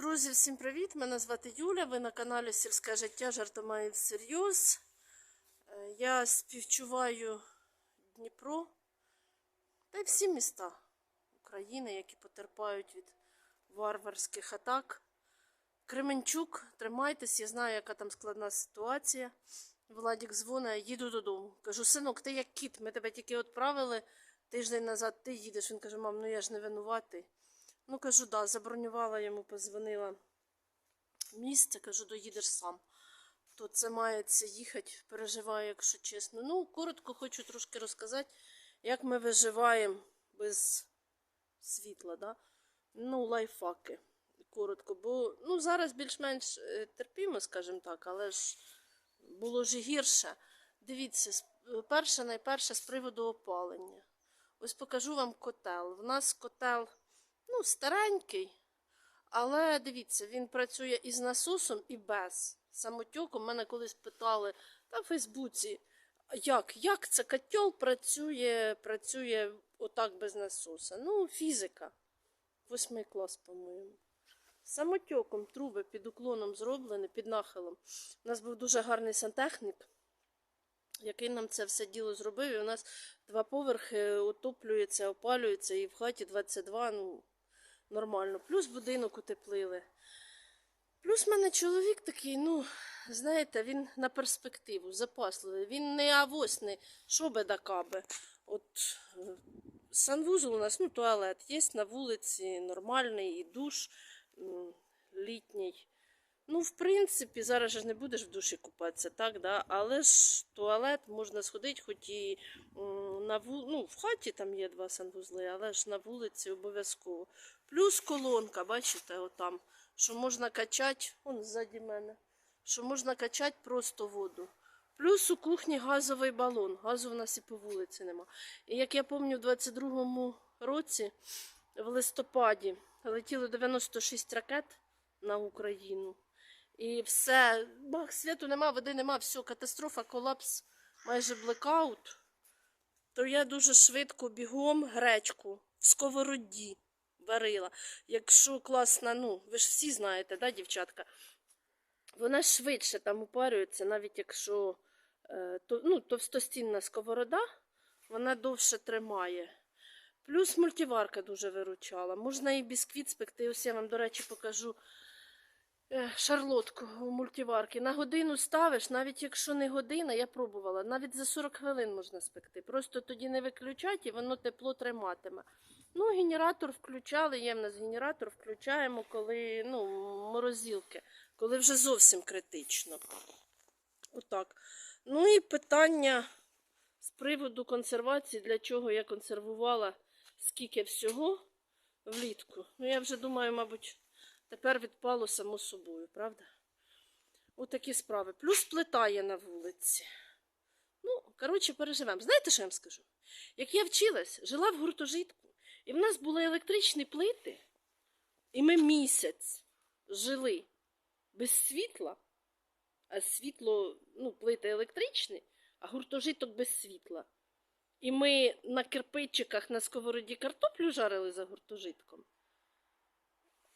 Друзі, всім привіт! Мене звати Юля. Ви на каналі Сільське життя жартомає всерйоз. Е, Я співчуваю Дніпро та й всі міста України, які потерпають від варварських атак. Кременчук, тримайтесь, я знаю, яка там складна ситуація. Владік дзвонить, їду додому. Кажу, синок, ти як кіт, ми тебе тільки відправили тиждень назад, ти їдеш. Він каже, мам, ну я ж не винуватий. Ну, кажу, да, забронювала йому, позвонила місце, кажу, доїдеш сам. То це мається їхати, переживаю, якщо чесно. Ну, коротко хочу трошки розказати, як ми виживаємо без світла, да? Ну, лайфхаки. Коротко, бо ну, зараз більш-менш е, терпімо, скажімо так, але ж було ж гірше. Дивіться, е, перше, найперше з приводу опалення. Ось покажу вам котел. В нас котел ну, старенький, але дивіться, він працює і з насосом, і без. Самотьоком мене колись питали та в Фейсбуці, як, як це котел працює, працює отак без насоса. Ну, фізика. Восьмий клас, по-моєму. Самотьоком труби під уклоном зроблені, під нахилом. У нас був дуже гарний сантехнік, який нам це все діло зробив. І у нас два поверхи отоплюється, опалюється, і в хаті 22, ну, нормально. Плюс будинок утеплили. Плюс в мене чоловік такий, ну, знаєте, він на перспективу, запасливий. Він не авось, не шобе да кабе. От е, санвузол у нас, ну, туалет є на вулиці, нормальний, і душ літній. Ну, в принципі, зараз ж не будеш в душі купатися, так, да? але ж туалет можна сходити, хоч і на вул... ну, в хаті там є два санвузли, але ж на вулиці обов'язково. Плюс колонка, бачите, отам, що можна качати, он ззаді мене, що можна качати просто воду. Плюс у кухні газовий балон. Газу в нас і по вулиці нема. І як я пам'ятаю, в 22-му році, в листопаді, летіло 96 ракет на Україну. І все, бах, світу нема, води нема, все, катастрофа, колапс, майже блекаут. То я дуже швидко бігом гречку в сковороді варила. Якщо класна, ну, ви ж всі знаєте, да, дівчатка? Вона швидше там упарюється, навіть якщо е, то, ну, товстостінна сковорода, вона довше тримає. Плюс мультиварка дуже виручала. Можна і бісквіт спекти. Ось я вам, до речі, покажу шарлотку у мультиварки. На годину ставиш, навіть якщо не година, я пробувала, навіть за 40 хвилин можна спекти. Просто тоді не виключать і воно тепло триматиме. Ну, генератор включали, є в нас генератор, включаємо, коли ну, морозилки, коли вже зовсім критично. Отак. Ну і питання з приводу консервації, для чого я консервувала скільки всього влітку. Ну, я вже думаю, мабуть, тепер відпало само собою, правда? Отакі справи. Плюс плита є на вулиці. Ну, коротше, переживемо. Знаєте, що я вам скажу? Як я вчилась, жила в гуртожитку, і в нас були електричні плити, і ми місяць жили без світла, а світло, ну, плити електричні, а гуртожиток без світла. І ми на кирпичиках на сковороді картоплю жарили за гуртожитком.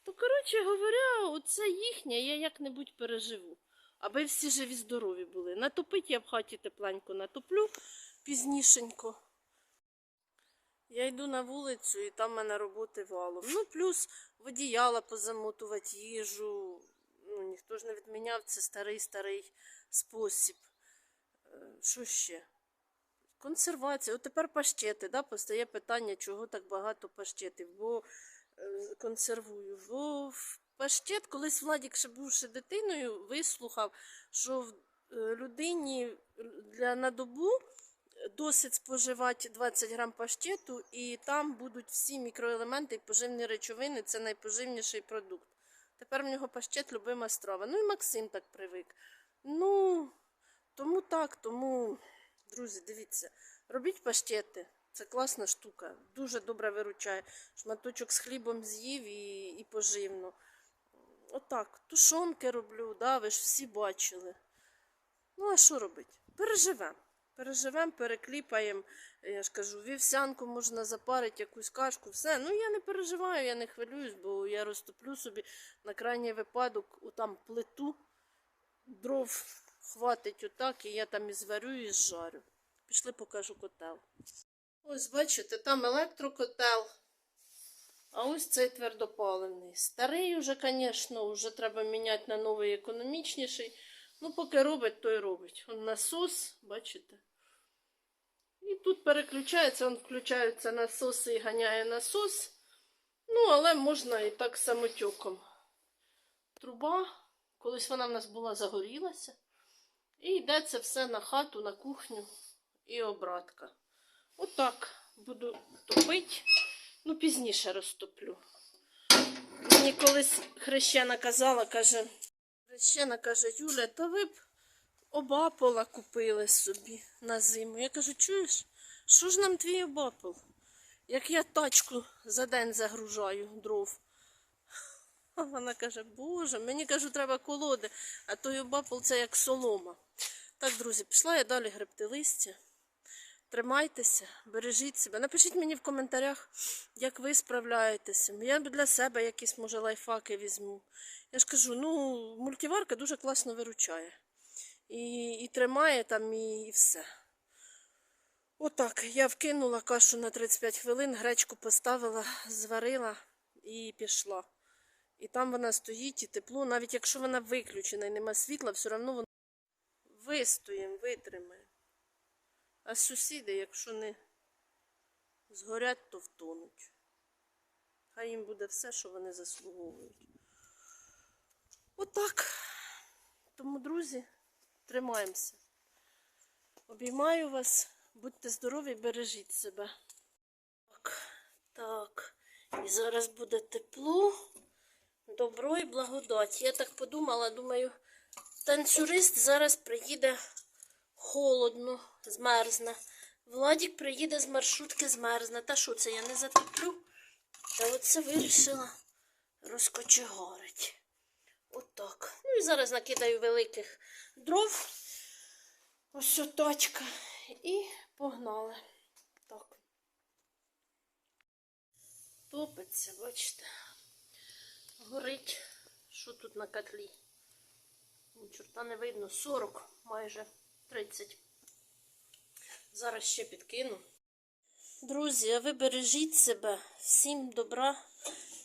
То, коротше говоря, оце їхнє я як-небудь переживу. Аби всі живі здорові були. Натопить я в хаті тепленько натоплю пізнішенько. Я йду на вулицю і там в мене роботи валом. Ну, плюс водіяла позамотувати їжу. Ну, ніхто ж не відміняв це старий-старий спосіб. Е, Що ще? Консервація. От тепер паштети, да? постає питання, чого так багато паштетів, бо консервую. Бо в паштет, колись Владік, ще бувши дитиною, вислухав, що в е, людині для на добу досить споживати 20 грам паштету, і там будуть всі мікроелементи і поживні речовини. Це найпоживніший продукт. Тепер в нього паштет любима страва. Ну і Максим так привик. Ну, тому так, тому, друзі, дивіться, робіть паштети. Це класна штука, дуже добре виручає. Шматочок з хлібом з'їв і, і поживно. Отак, тушонки роблю, да, ви ж всі бачили. Ну, а що робити? Переживемо. Переживемо, перекліпаємо. Я ж кажу, вівсянку можна запарити, якусь кашку, все. Ну я не переживаю, я не хвилююсь, бо я розтоплю собі на крайній випадок там плиту, дров хватить отак, і я там і зварю, і зжарю. Пішли покажу котел. Ось бачите, там електрокотел. А ось цей твердопаливний. Старий уже, звісно, вже треба міняти на новий економічніший. Ну, поки робить, то й робить. Он насос, бачите? І тут переключається, он включаються насоси і ганяє насос. Ну, але можна і так самотюком. Труба, колись вона в нас була загорілася. І йде це все на хату, на кухню і обратка. Отак буду топити. Ну, пізніше розтоплю. Мені колись хрещена казала, каже, хрещена каже, Юля, та ви б обапола купили собі на зиму. Я кажу, чуєш, що ж нам твій обапол? Як я тачку за день загружаю дров. А вона каже, боже, мені кажу, треба колоди, а той обапол це як солома. Так, друзі, пішла я далі гребти листя. Тримайтеся, бережіть себе. Напишіть мені в коментарях, як ви справляєтеся. Я для себе якісь, може, лайфхаки візьму. Я ж кажу, ну, мультиварка дуже класно виручає. І, і тримає там, і, і все. Отак, я вкинула кашу на 35 хвилин, гречку поставила, зварила і пішла. І там вона стоїть, і тепло, навіть якщо вона виключена і нема світла, все одно вона вистоїмо, витримає. А сусіди, якщо не згорять, то втонуть. Хай їм буде все, що вони заслуговують. Отак. Тому, друзі, тримаємося. Обіймаю вас, будьте здорові, бережіть себе. Так, так. І зараз буде тепло, добро і благодать. Я так подумала, думаю, танцюрист зараз приїде холодно, змерзне. Владік приїде з маршрутки, змерзне. Та що це я не затоплю? Та оце вирішила розкочегарить. Отак. Ну і зараз накидаю великих дров. Ось ця тачка. І погнали. Так. Топиться, бачите. Горить. Що тут на котлі? Чорта не видно. 40 майже 30. Зараз ще підкину. Друзі, а ви бережіть себе. Всім добра,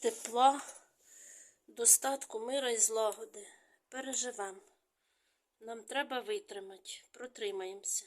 тепла, достатку, мира і злагоди. Переживемо. Нам треба витримати. Протримаємося.